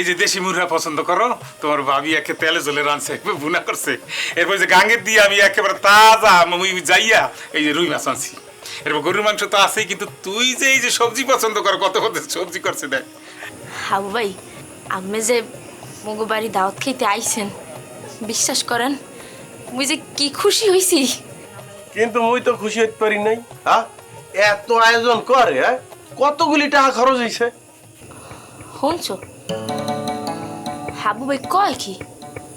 এই যে দেশি মুরগা পছন্দ করো তোমার ভাবি একে তেলে জলে রাঁধছে বুনা করছে। এরপর যে গাঙ্গের দিয়ে আমি একেবারে তাজা মুই যাইয়া এই যে রুই মাছ আনছি। এরপর গরুর মাংস তো আছেই কিন্তু তুই যে এই যে সবজি পছন্দ কর কত কত সবজি করছে দেখ। হাবু ভাই আপনি যে মগু বাড়ি দাওয়াত খেতে আইছেন বিশ্বাস করেন মুই যে কি খুশি হইছি। কিন্তু মুই তো খুশি হইতে পারি নাই হ্যাঁ এত আয়োজন করে হ্যাঁ কতগুলি টাকা খরচ হয়েছে শুনছ হাবু ভাই কয় কি?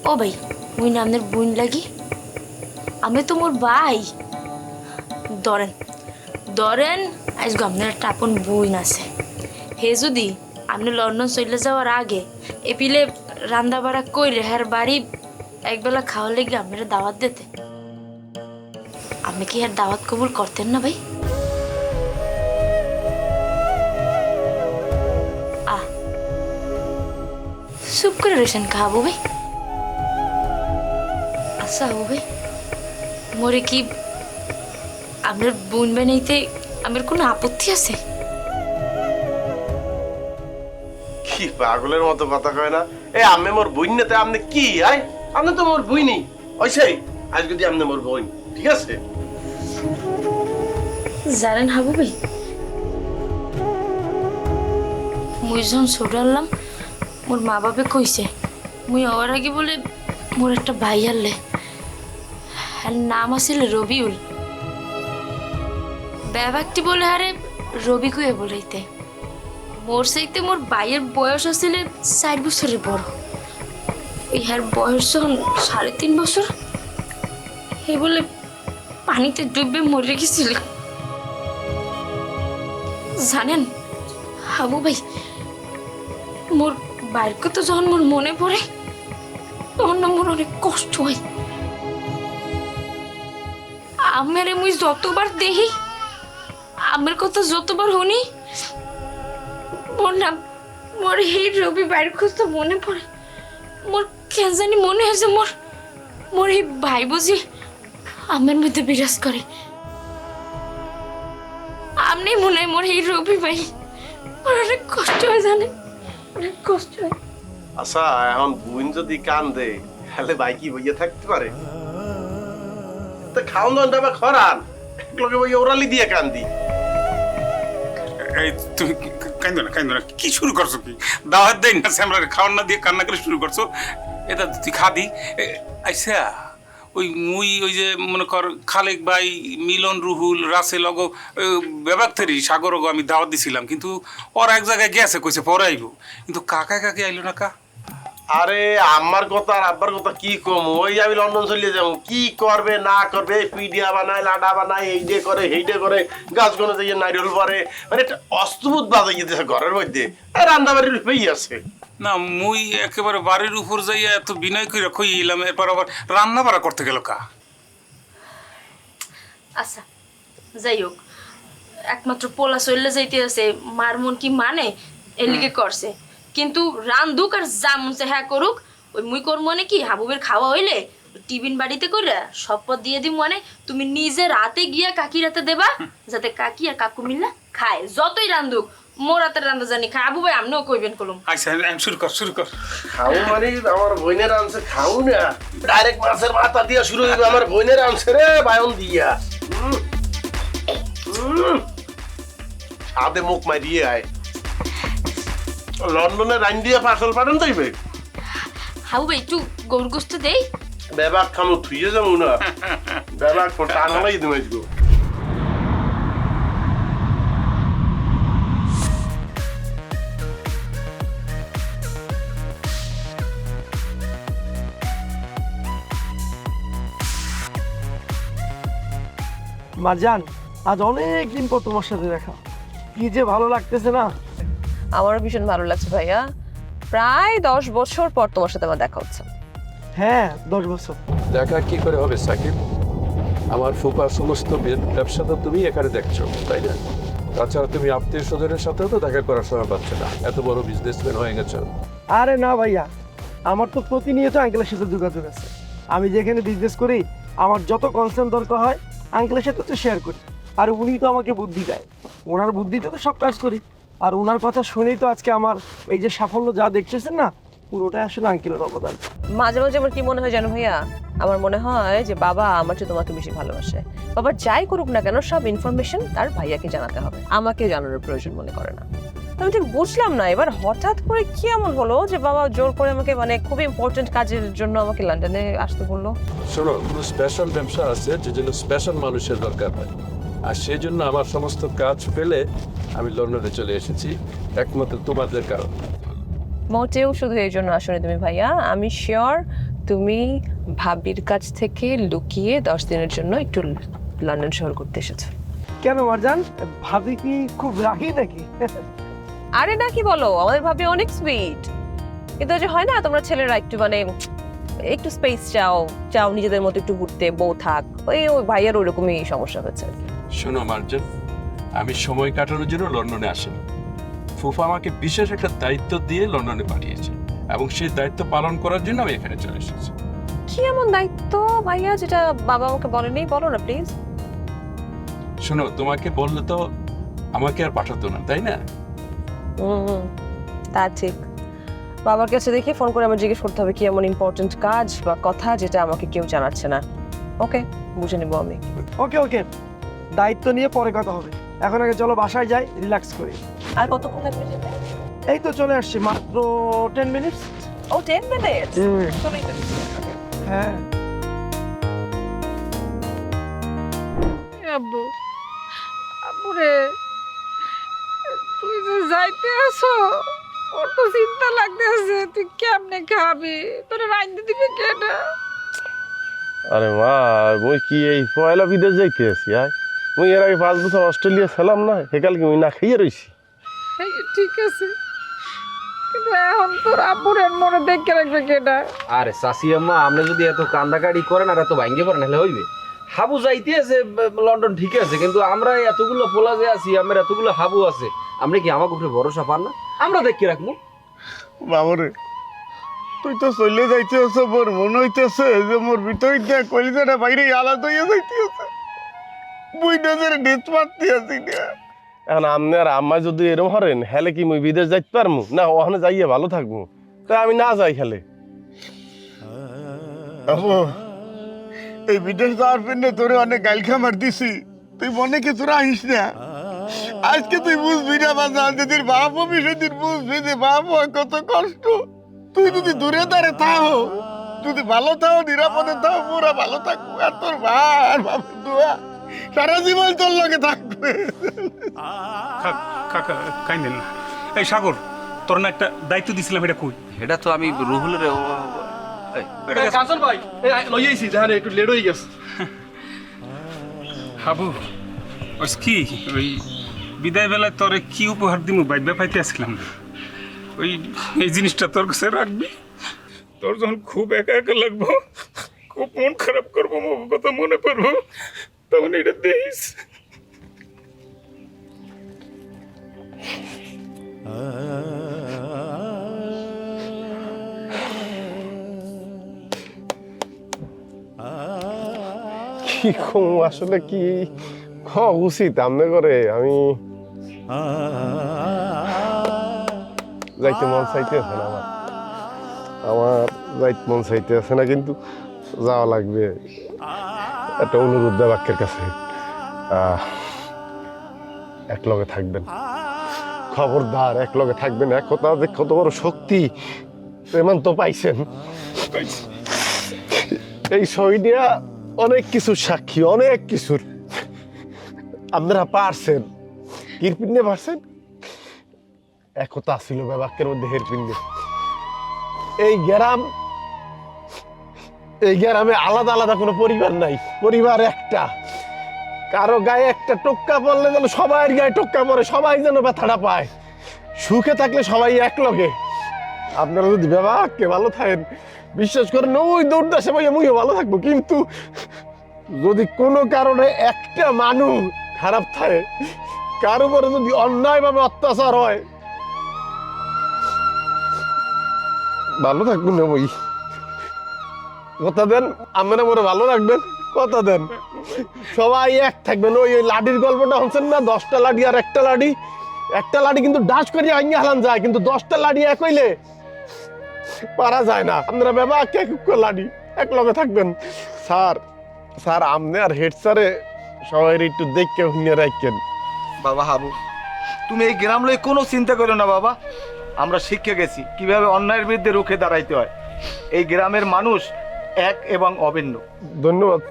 ও ভাই, মুই না আপনার বোন লাগি। আমি তো মোর ভাই। ধরেন ধরেন আজকে আপনার একটা আপন বোন আছে। হে যদি আপনি লন্ডন চলে যাওয়ার আগে এপিলে রান্না বাড়া কইরে হ্যার বাড়ি একবেলা খাওয়ার লেগে আপনারা দাওয়াত দিতে। আপনি কি আর দাওয়াত কবুল করতেন না ভাই? চুপ করে রয়েছেন খাব ভাই? আচ্ছা হাবু ভাই মোরে কি আপনার বোন বানাইতে আমার কোনো আপত্তি আছে? কি পাগলের মতো কথা কয় না? এ আমি মোর বইন নেতে আপনি কি আই? আপনি তো মোর বইনি ওইসে আজ যদি আপনি মোর বইন ঠিক আছে? জানেন হাবু ভাই মুই যখন ছোট আনলাম মোর মা বাপে কইছে, মুই হওয়ার আগে বলে মোর একটা ভাই আনলে। আর নাম আছিল রবিউল। ব্যাপারটি বলে, আরে, রবি কুয়ে বলাইতে। মোর সাইতে মোর ভাইয়ের বয়স আসলে চার বছরের বড়। ইহার বয়স যখন সাড়ে তিন বছর হে বলে পানিতে ডুববে মরে গেছিল। জানেন, হাবু ভাই, মোর বাইর কথা যখন মোর মনে পড়ে, তখন না মোর অনেক কষ্ট হয়। আমের মুই যতবার দেখি, আমের কথা যতবার শুনি, মোর না, মোর এই রবি বাইর কথা মনে পড়ে। মোর কেন জানি মনে হয়েছে মোর মোর এই ভাই বুঝি আমের মধ্যে বিরাজ করে। আপনি মনে হয় মোর এই রবি ভাই আমার অনেক কষ্ট হয় জানেন। অনেক কষ্ট হয়। আচ্ছা এখন বইন যদি কান দে তাহলে ভাই কি বইয়ে থাকতে পারে? তো খাওন দাওয়ানটা বা খরান। একলগে বই ওরালি দিয়ে কান দি এই তুমি কান্দো না কান্দো না কি শুরু করছ কি? দাওয়াত দেই না আমরা খাওয়ার না দিয়ে কান্না করে শুরু করছ। এটা তুই খাদি আইসা। ওই মুই ওই যে মনে কর খালেক ভাই, মিলন রুহুল, রাসেল অগো বেবাক থেরি, সাগর অগো আমি দাওয়াত দিছিলাম। কিন্তু ওর এক জায়গায় গেছে, কইছে পরে আইবো। কিন্তু কাকা কাকে আইলো না কা? আরে আমার কথা আর আব্বার কথা কি কম? ওই আমি লন্ডন চলে যাব। কি করবে, না করবে? পিডিয়া বানায়, লাডা বানায়, এই ডে করে এই ডে করে গাছ গনে যাইয়ে নারিয়ল পরে। মানে একটা অস্তুভূত বাজাই দিতেছে ঘরের মধ্যে। আর রান্না বাড়ির রূপেই আছে। না মুই একেবারে বাড়ির উপর যাইয়া এত বিনয় করে খই এলাম এরপর আবার রান্না বাড়া করতে গেল কা? আচ্ছা যাই হোক একমাত্র পোলা চললে যাইতে আছে মার মন কি মানে? এলিকে করছে। কিন্তু রান্ধুক আর যা মনছে হ্যাঁ করুক ওই মুই কর মনে কি হাবুবের খাওয়া হইলে? টিফিন বাড়িতে করে শপথ দিয়ে দিই মানে তুমি নিজে রাতে গিয়া কাকি রাতে দেবা যাতে কাকি আর কাকু মিল্লা খায়। যতই রান্ধুক মোর রাতের রান্ধা জানি খায় আবু ভাই আপনিও কইবেন কলম। আচ্ছা আমি শুরু কর শুরু কর। খাও মানে আমার বোনের আনছে খাও না। ডাইরেক্ট মাছের মাথা দিয়া শুরু হইবে আমার বোনের আনছে রে বায়ন দিয়া। সাদে মুখ মারিয়ে আয়। লন্ডনে রাইন দিয়ে পার্সেল পাঠান তাইবে হাবু ভাই একটু গরু গোস্ত দেই। বেবাক খামো থুইয়ে যাব না। বেবাক টানালাই দিমে আজগো। মারজান আজ অনেক দিন পর তোমার সাথে দেখা। কি যে ভালো লাগতেছে না? আমারও ভীষণ ভালো লাগছে ভাইয়া। প্রায় দশ বছর পর তোমার সাথে আমার দেখা হচ্ছে। হ্যাঁ দশ বছর। দেখা কি করে হবে সাকিব? আমার ফুপা সমস্ত ব্যবসা তো তুমি এখানে দেখছ তাই না? তাছাড়া তুমি আত্মীয় স্বজনের সাথেও তো দেখা করার সময় পাচ্ছ না। এত বড় বিজনেসম্যান হয়ে গেছো। আরে না ভাইয়া আমার তো প্রতিনিয়ত আঙ্কেলের সাথে যোগাযোগ আছে। আমি যেখানে বিজনেস করি আমার যত কনসার্ন দরকার হয় আঙ্কেলের সাথে তো শেয়ার করি। আর উনি তো আমাকে বুদ্ধি দেয়। ওনার বুদ্ধিতে তো সব কাজ করি। আর ওনার কথা শুনেই তো আজকে আমার এই যে সাফল্য যা দেখতেছেন না, পুরোটাই আসলে আঙ্কেলের অবদান। মাঝে মাঝে আমার কি মনে হয় জানো ভাইয়া? আমার মনে হয় যে, বাবা, আমার চেয়ে তোমাকে বেশি ভালোবাসে। বাবা, যাই করুক না কেন, সব ইনফরমেশন তার ভাইয়াকে জানাতে হবে। আমাকে জানানোর প্রয়োজন মনে করে না। তো আমি ঠিক বুঝলাম না। এবার হঠাৎ করে কি এমন হলো যে বাবা জোর করে আমাকে মানে খুব ইম্পর্টেন্ট কাজের জন্য আমাকে লন্ডনে আসতে বলল? শোনো কোনো স্পেশাল ব্যবসা আছে যে জন্য স্পেশাল মানুষের দরকার হয়। আর সেই জন্য আমার সমস্ত কাজ ফেলে আমি লন্ডনে চলে এসেছি একমাত্র তোমাদের কারণ। মোটেও শুধু এই জন্য আসলে তুমি ভাইয়া আমি শিওর তুমি ভাবির কাছ থেকে লুকিয়ে দশ দিনের জন্য একটু লন্ডন শহর করতে এসেছ। কেন মারজান? ভাবি কি খুব রাগি নাকি? আরে না কি বলো? আমাদের ভাবি অনেক সুইট কিন্তু যে হয় না তোমরা ছেলেরা একটু মানে একটু স্পেস চাও চাও নিজেদের মতো একটু ঘুরতে বউ থাক। ওই ওই ভাইয়ার ওরকমই সমস্যা কি। শোনো মার্জন আমি সময় কাটানোর জন্য লন্ডনে আসিনি। ফুফা আমাকে বিশেষ একটা দায়িত্ব দিয়ে লন্ডনে পাঠিয়েছে এবং সেই দায়িত্ব পালন করার জন্য আমি এখানে চলে এসেছি। কি এমন দায়িত্ব ভাইয়া যেটা বাবা আমাকে বলেনি? বলো না প্লিজ শোনো তোমাকে বললে তো আমাকে আর পাঠাতো না তাই না? তা ঠিক। বাবার কাছে দেখি ফোন করে আমার জিজ্ঞেস করতে হবে কি এমন ইম্পর্টেন্ট কাজ বা কথা যেটা আমাকে কেউ জানাচ্ছে না। ওকে বুঝে নেব আমি। ওকে ওকে। দায়িত্ব নিয়ে পরে কথা হবে। এখন আগে চলো বাসায় যাই রিল্যাক্স করি। আর কতক্ষণ লাগবে যেতে? এই তো চলে আসছি মাত্র টেন মিনিটস ও টেন মিনিটস হ্যাঁ। আব্বু আব্বু। রে যাইতে আছো ওর তো চিন্তা লাগতেছে তুই কেমনে খাবি? তোর রাইন্দে দিবে কেটা আরে মা মুই কি এই পয়লা বিদেশ যাইতে আছি আয়। মুই এর আগে পাঁচ বছর অস্ট্রেলিয়া ছিলাম না সেকাল কি মুই না খাইয়ে রইছি। ঠিক আছে। কিন্তু এখন তোর আব্বুর মনে দেখে রাখবে কেটা আরে চাষি আম্মা আপনি যদি এত কান্দাকাটি করেন আর এত ভাঙ্গে পড়েন তাহলে হইবে। হাবু যাইতে আছে লন্ডন ঠিক আছে কিন্তু আমরা এতগুলো পোলা যে আছি আমার এতগুলো হাবু আছে আপনি কি আমাকে উপরে ভরসা পান না? আমরা দেখি রাখব? বাবরে তুই তো চলে যাইতে যাইতেছ মোর মনে হইতেছে যে মোর ভিতর দিয়ে কলিজাটা বাইরে আলাদা হইয়া যাইতেছে। বুই নজরে ডেট মারতে আছি না। এখন আপনি আর আম্মা যদি এরম হরেন হেলে কি মুই বিদেশ যাইতে পারমু? না ওখানে যাইয়ে ভালো থাকব। তাই আমি না যাই খেলে আবু এই বিদেশ যাওয়ার জন্য তোরে অনেক গাইল খামার দিছি। তুই মনে কি তোরা আহিস না? আজকে তুই বুঝবি না বাজা যদি বাপ সেদিন বুঝবি যে বাপ হয় কত কষ্ট। তুই যদি দূরে দাঁড়ে থাও যদি ভালো থাও নিরাপদে থাও পুরা ভালো থাকব। আর তোর ভাই আর বাবার দোয়া সারা জীবন তোর লগে থাকবে। কাকা কাইন্দেন না এই সাগর তোর না একটা দায়িত্ব দিছিলাম এটা কই? এটা তো আমি রুহুলের এটা গেছে- কাঞ্চন ভাই দেখেন একটু লেট হয়ে গেছে। হাবু কি? ওই বিদায় বেলায় তোরে কি উপহার দিমু? বাইবা পাইতে আসলাম ওই, এই জিনিসটা তোর কাছে রাখবি। তোর যখন খুব একা একা লাগবো, খুব মন খারাপ করব কথা মনে পড়ব, তখন এটা দেখিস। কি আসলে কি? উচিত, আমনে করে। আমি যাইতে মন চাইতে আছে না আমার। আমার যাইতে মন চাইতে আছে না কিন্তু যাওয়া লাগবে একটা অনুরোধ বাক্যের কাছে। আহ, এক লগে থাকবেন। খবরদার একলগে থাকবেন। এক কথা যে কত বড় শক্তি এমন তো পাইছেন। এই শহীদিয়া অনেক কিছুর সাক্ষী অনেক কিছুর। আপনারা পারছেন। কিরপিন্ডে পারছেন একতা ছিল বাক্যের মধ্যে হেরপিন্ডে এই গ্রাম, এই গ্রামে আলাদা আলাদা কোনো পরিবার নাই। পরিবার একটা। কারও গায়ে একটা টোক্কা পড়লে যেন সবাই গায়ে টোক্কা পড়ে, সবাই যেন ব্যথাটা পায়। সুখে থাকলে সবাই এক লগে। আপনারা যদি ব্যবহারকে ভালো থাকেন, বিশ্বাস করেন ওই দৌড়দাসে ভাই আমিও ভালো থাকব। কিন্তু যদি কোনো কারণে একটা মানুষ খারাপ থাকে কার উপরে যদি অন্যায়ভাবে অত্যাচার হয়? ভালো থাকবেন না ওই কথা দেন আমরা মনে ভালো রাখবেন, কথা দেন। সবাই এক থাকবেন, ওই ওই লাঠির গল্পটা হচ্ছেন না? দশটা লাঠি আর একটা লাঠি। একটা লাড়ি কিন্তু ডাস করে আইনি হালান যায়, কিন্তু দশটা লাড়ি এক হইলে পারা যায় না। আপনারা বাবা কে লাড়ি এক লগে থাকবেন। স্যার স্যার আপনি আর হেড স্যারে সবাই একটু দেখকে হুইনে রাখেন। বাবা হাবু তুমি এই গ্রাম লই কোনো চিন্তা করো না বাবা। আমরা শিখে গেছি কীভাবে অন্যায়ের বিরুদ্ধে রুখে দাঁড়াইতে হয়। এই গ্রামের মানুষ এক এবং অভিন্ন। ধন্যবাদ।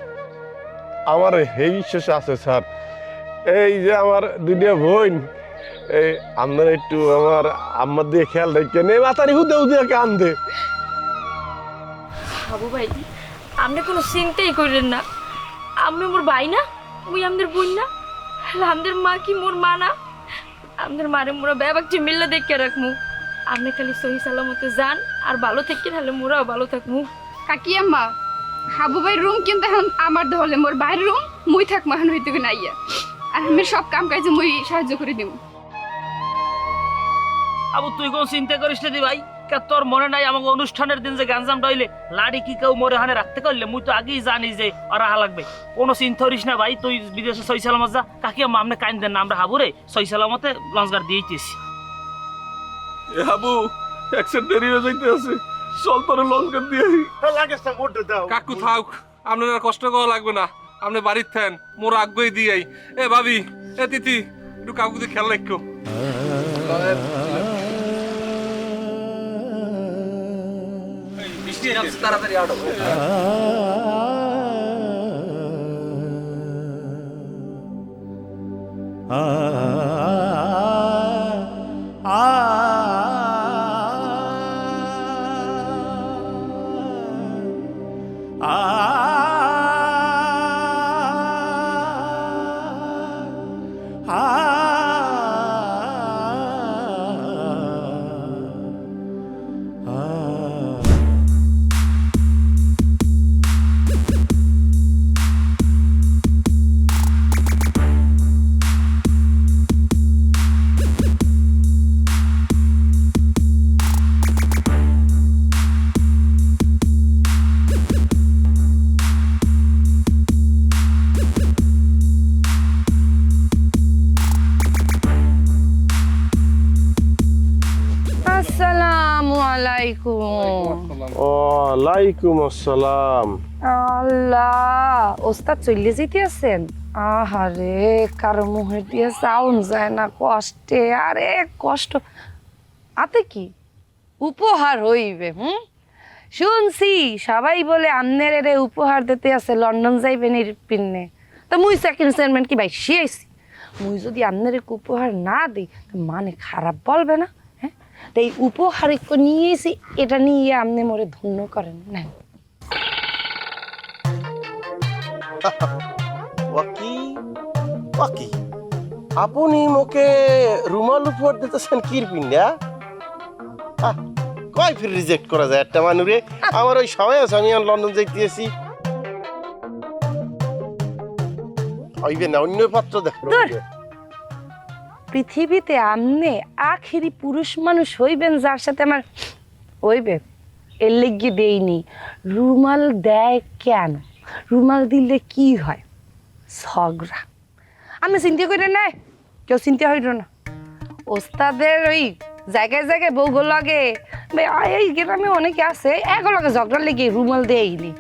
আমার এই বিশ্বাস আছে স্যার। এই যে আমার দুনিয়া বোন এই আপনারা একটু আমার আম্মার দিয়ে খেয়াল রাখেন। এই মাতারি হুদে হুদে কান্দে বাবু ভাই আপনি কোনো চিন্তাই করেন না। আপনি মোর ভাই না ওই আমাদের বোন না। আমাদের মা কি মোর মা না? আমাদের মারে মোরা ব্যাপারটি মিললে দেখে রাখমু। আপনি খালি সহি সালামতে যান আর ভালো থেকে তাহলে মোরাও ভালো থাকমু। কাকি আম্মা হাবু ভাই রুম কিন্তু এখন আমার দহলে মোর বাইরের রুম মুই থাক মাহান হইতে না ইয়া আর আমি সব কাম কাজে মুই সাহায্য করে দিব আবু তুই কোন চিন্তা করিস না দি ভাই? কা তোর মনে নাই আমাকে অনুষ্ঠানের দিন যে গাঞ্জাম ডইলে লাড়ি কি কেউ মরে হানে রাখতে করলে মুই তো আগেই জানি যে ওরা হা লাগবে। কোনো চিন্তা করিস না ভাই তুই বিদেশে সই সালামত যা। কাকি আম্মা আমনে কাইন দেন না আমরা হাবুরে সই সালামতে লঞ্চগার দিয়েছিস হাবু অ্যাক্সিডেন্ট দেরি হয়ে যাইতে আছে। চল তোর লঞ্চ করে দিয়ে কাকু থাক আপনার আর কষ্ট করা লাগবে না। আপনি বাড়ির থাকেন মোর আগ্রহী দিয়াই। এ ভাবি এ তিথি একটু কাকু দিয়ে খেয়াল রাখো তাড়াতাড়ি আউট আসসালামু ওয়ালাইকুম আসসালাম। আল্লাহ, ওস্তাদ চলে যেতে আছেন আহারে, কারও মুহে দিয়ে চাউন যায় না, কষ্টে, আরে কষ্ট। আতে কি? উপহার হইবে, হুম? শুনছি, সবাই বলে আমনের এরে উপহার দিতে আছে, লন্ডন যাইবেন এর পিন্নে তো মুই সেকেন্ড সেনমেন্ট কি ভাই শিয়েছি মুই যদি আমনের এক উপহার না দিই মানে খারাপ বলবে না? হ্যাঁ তো এই উপহার একটু নিয়েছি এটা নিয়ে আপনি মোরে ধন্য করেন না ওয়াকি ওয়াকি। আপনি মোকে রুমাল উপহার দিতেছেন কির পিন্ডা কয় ফির রিজেক্ট করা যায় একটা মানুরে আমার ওই সময় আছে আমি লন্ডন যাইতেছি হইবে না অন্য পাত্র দেখো। পৃথিবীতে আমনে আখেরি পুরুষ মানুষ হইবেন যার সাথে আমার হইবে? এর লেগে দেইনি। রুমাল দেয় কেন? রুমাল দিলে কি হয়? ঝগড়া। আমি চিন্তা করি না কেউ চিন্তা হইল না। ওস্তাদের ওই জায়গায় জায়গায় বউগো লাগে এই গ্রামে অনেকে আছে, এক লগে ঝগড়া লেগে রুমাল দেয়নি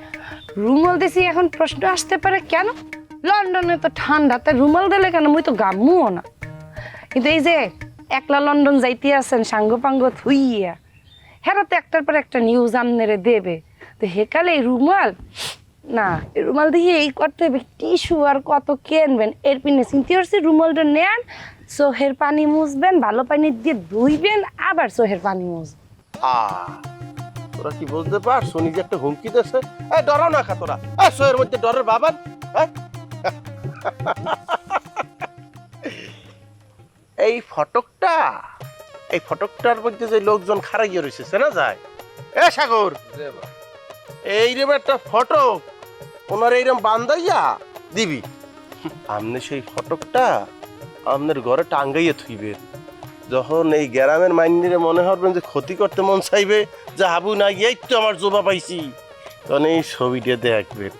রুমাল দিছি, এখন প্রশ্ন আসতে পারে কেন? লন্ডনে তো ঠান্ডা তাই রুমাল দিলে কেন? মুই তো গামুও না। কিন্তু এই যে একলা লন্ডন যাইতে আছেন, সাঙ্গ পাঙ্গ থুইয়া হেরা তো একটার পর একটা নিউজ আমনেরে দেবে। তো হেকালে এই রুমাল? না রুমাল দিয়ে এই করতে হবে, টিস্যু আর কত কেনবেন এর পিনে চিনতে পারছি রুমালটা নেন চোহের পানি মুছবেন, ভালো পানি দিয়ে ধুইবেন, আবার চোহের পানি মুছবেন। তোরা কি যে একটা হুমকি দিয়েছে? এ, ডরাও না খা তোরা। মধ্যে ডরের হ্যাঁ? এই ফটকটা? এই ফটকটার মধ্যে যে লোকজন খারাইয়ে রয়েছে চেনা যায়? এ সাগর এইরকম একটা ফটক ওনার এইরকম বান্ধাইয়া দিবি। আপনি সেই ফটকটা আপনার ঘরে টাঙ্গাইয়া থুইবেন যখন এই গ্রামের মাইন্ডিরে মনে হবেন যে ক্ষতি করতে মন চাইবে যে হাবু না এই তো আমার জোবা পাইছি। তখন এই ছবিটা দেখবেন।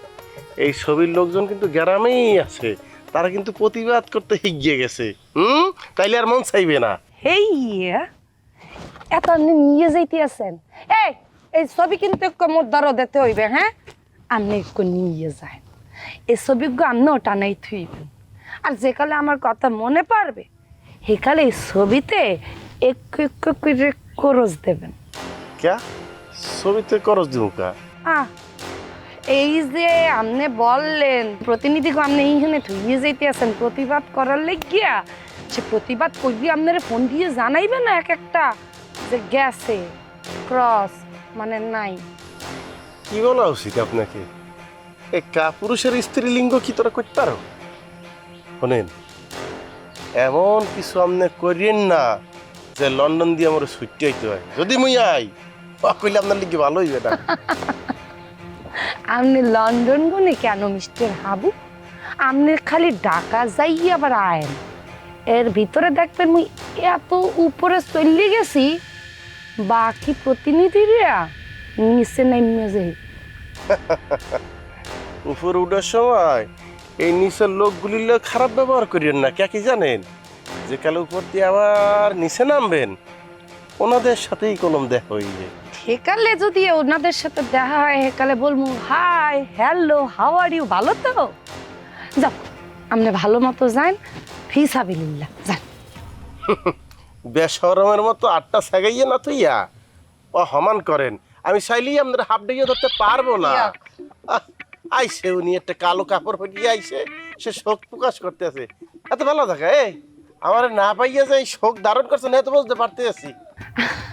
এই ছবির লোকজন কিন্তু গ্রামেই আছে তারা কিন্তু প্রতিবাদ করতে হিগিয়ে গেছে। হুম? তাইলে আর মন চাইবে না। হেই এত আপনি নিয়ে যাইতে আছেন। এই এই ছবি কিন্তু একটু মোদ্দারও দিতে হইবে হ্যাঁ? আপনি একটু নিয়ে যায় এই ছবিগুলো আপনি টানাই থুইবেন। আর যেকালে আমার কথা মনে পারবে সেকালে এই ছবিতে একটু একটু করে খরচ দেবেন। ক্যা? ছবিতে করস দিমুকা আহ এই যে আপনি বললেন প্রতিনিধিকে আপনি এইখানে থুইয়ে যাইতে আছেন প্রতিবাদ করার লেগিয়া সে প্রতিবাদ করবি আপনারা ফোন দিয়ে জানাইবে না এক একটা যে গেছে ক্রস মানে নাই। কি বলা উচিত আপনাকে? এ কা পুরুষের স্ত্রীলিঙ্গ কি তোরা করতে পারো? শোনেন এমন কিছু আপনি করিয়েন না যে লন্ডন দিয়ে আমার ছুটি হইতে হয়। যদি মুই আই কইলে আপনার লিখে ভালো হইবে না। আপনি লন্ডন গুনে কেন মিস্টার হাবু? আপনি খালি ঢাকা যাই আবার আয়েন। এর ভিতরে দেখবেন মুই এত উপরে চলে গেছি, বাকি প্রতিনিধিরা নিচে নেমে যাই উপরে উঠার সময় এই নিচের লোকগুলির লোক খারাপ ব্যবহার করিয়েন না, কে কি জানেন? যে কালে উপর দিয়ে আবার নিচে নামবেন, ওনাদের সাথেই কলম দেখা হইবে। সেকালে যদি ওনাদের সাথে দেখা হয় সেকালে বলব hi hello how are you ভালো তো? যাও আপনি ভালো মতো যান ফিসাবিল্লা যান। বেসরমের মতো আটটা সেগাইয়ে না তুইয়া ও হমান করেন আমি চাইলেই আপনার হাফ ডেকে ধরতে পারব না। আহ, আইসে উনি একটা কালো কাপড় ফটিয়ে আইসে সে শোক প্রকাশ করতে আছে এত ভালো থাকে আমার না পাইয়া যে শোক ধারণ করছে না এত বুঝতে পারতে আছি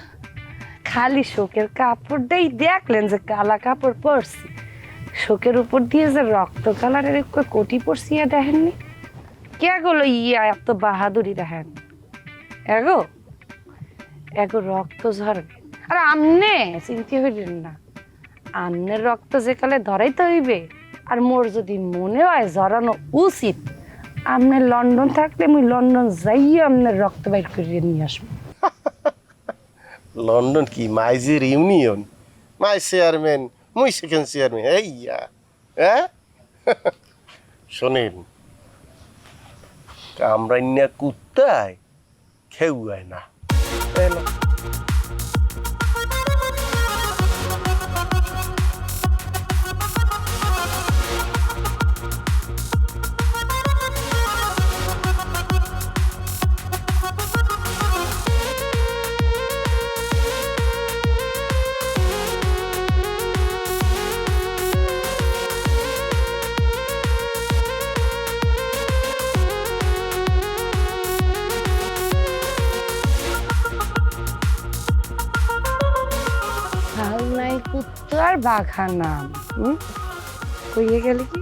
খালি শোকের কাপড়টাই দেখলেন যে কালা কাপড় পরছি। শোকের উপর দিয়ে যে রক্ত কালারের কোটি পরছি আর দেখেননি? কে গেলো ইয়া এত বাহাদুরি দেখেন? এগো এগো রক্ত ঝরবে। আর আমনে, চিন্তা হইলেন না। আমনের রক্ত যে কালে ধরাইতে হইবে, আর মোর যদি মনে হয় জড়ানো উচিত আমনের লন্ডন থাকলে মুই লন্ডন যাইয়ে আমনের রক্ত বাইর করিয়ে নিয়ে আসব। লন্ডন কি? মাইজের ইউনিয়ন? মাই চেয়ারম্যান, মুই সেকেন্ড চেয়ারম্যান। এইয়া হ্যাঁ? শোনেন কামরান্যা কুত্তায় খেউয়ায় না। বাঘা নাম হুম? কইয়ে গেলে কি?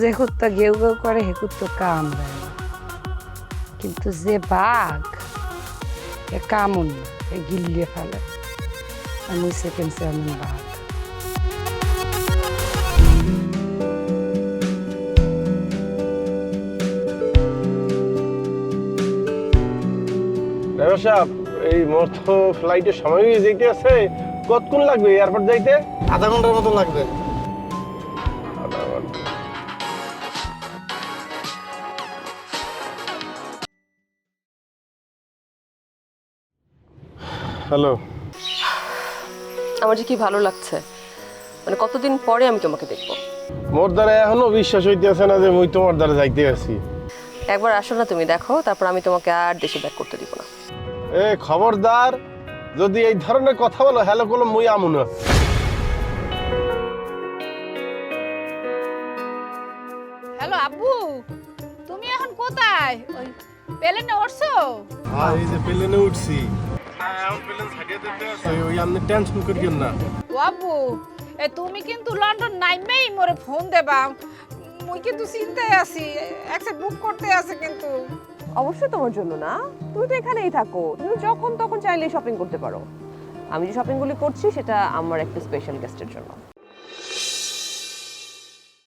যে কুত্তা গেউ গেউ করে, হে কুত্তো কামড়ায় না। কিন্তু যে বাঘ, এ কামুন এ গিল্লিয়ে ফেলে। আমি সেকেন্ড চেয়ারম্যান বাঘ। ড্রাইভার সাহেব, এই মোর তো ফ্লাইটের সময় যেতে আছে। কতক্ষণ লাগবে এয়ারপোর্ট যাইতে? আধা ঘণ্টার মতো লাগবে। হ্যালো আমার যে কি ভালো লাগছে মানে কতদিন পরে আমি তোমাকে দেখব? মোর দ্বারা এখনও বিশ্বাস হইতেছে না যে মুই তোমার দ্বারা যাইতে আছি। একবার আসো না তুমি দেখো তারপর আমি তোমাকে আর দেশে ব্যাক করতে দিব না। এ খবরদার যদি এই ধরনের কথা বলো হ্যালো বলো মুই আমু না প্লেনে উঠছো? আর এই যে প্লেনে উঠছি। হ্যাঁ টেনশন না। এ তুমি কিন্তু লন্ডন নাইমেই মোরে ফোন দেবা। মুই কিন্তু চিন্তায় আছি একটা বুক করতে আছে কিন্তু। অবশ্যই তোমার জন্য না তুমি তো এখানেই থাকো। তুমি যখন তখন চাইলে শপিং করতে পারো। আমি যে শপিংগুলি করছি সেটা আমার একটা স্পেশাল গেস্টের জন্য।